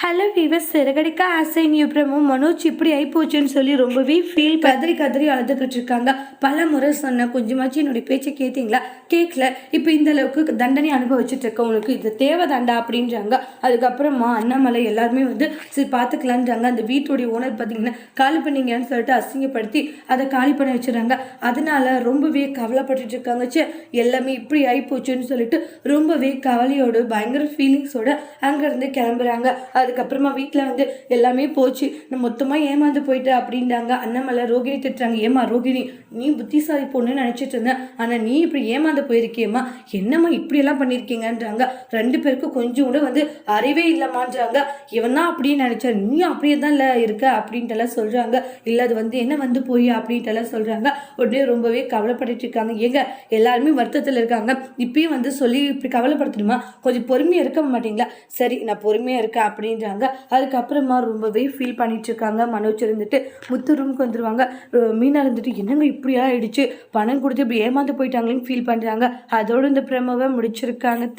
Hello viewers Siragadikka ஆசை promo Manoj இப்படி ஆயிப்போச்சுன்னு சொல்லி ரொம்பவே ஃபீல் கதறி கதறி அழுதுகிட்டு இருக்காங்க. பல முறை சொன்ன கொஞ்சமாச்சும் என்னுடைய பேச்சை கேட்டிங்களா? கேட்கல. இப்போ இந்த அளவுக்கு தண்டனை அனுபவிச்சுட்டு இருக்க உனக்கு இது தேவை தாண்டா அப்படின்றாங்க. அதுக்கப்புறமா அண்ணாமலை எல்லாருமே வந்து சரி பார்த்துக்கலான்றாங்க அந்த வீட்டுடைய ஓனர் பார்த்தீங்கன்னா காலி பண்ணீங்கன்னு சொல்லிட்டு அசிங்கப்படுத்தி அதை காலி பண்ண வச்சுறாங்க. அதனால ரொம்பவே கவலைப்பட்டுட்டு இருக்காங்க. ச்சே எல்லாமே இப்படி ஆகிப்போச்சுன்னு சொல்லிட்டு ரொம்பவே கவலையோடு பயங்கர ஃபீலிங்ஸோட அங்கேருந்து கிளம்புறாங்க. அதுக்கப்புறமா வீட்டில் வந்து எல்லாமே போச்சு. நான் மொத்தமாக ஏமாந்து போயிட்டு அப்படின்றாங்க. அண்ணாமலை ரோகிணி திட்டுறாங்க. ஏமா ரோகிணி நீ புத்திசாலி பொண்ணுன்னு நினச்சிட்டு இருந்தேன் ஆனால் நீ இப்படி ஏமாந்து போயிருக்கியம்மா. என்னம்மா இப்படியெல்லாம் பண்ணியிருக்கீங்கன்றாங்க. ரெண்டு பேருக்கும் கொஞ்சம் கூட வந்து அறிவே இல்லைம்மான்றாங்க. இவன் தான் அப்படியே நினச்சா நீ அப்படியே தான் இல்லை இருக்க அப்படின்ட்டுலாம் சொல்கிறாங்க இல்லை அது வந்து என்ன வந்து போய் அப்படின்ட்டுலாம் சொல்கிறாங்க உடனே ரொம்பவே கவலைப்பட்டுட்டு இருக்காங்க. ஏங்க எல்லாருமே வருத்தத்தில் இருக்காங்க. இப்பயும் வந்து சொல்லி இப்படி கவலைப்படுத்தணுமா? கொஞ்சம் பொறுமையாக இருக்க மாட்டீங்களா? சரி நான் பொறுமையாக இருக்கேன் அப்படின்னு அப்படின்றாங்க. அதுக்கப்புறமா ரொம்பவே ஃபீல் பண்ணிட்டு இருக்காங்க மனோஜ் இருந்துட்டு முத்து ரூமுக்கு வந்துருவாங்க. மீனா இருந்துட்டு என்னங்க இப்படியா ஆயிடுச்சு? பணம் கொடுத்து இப்படி ஏமாந்து போயிட்டாங்களேன்னு ஃபீல் பண்ணுறாங்க அதோடு இந்த பிரமவை முடிச்சிருக்காங்க.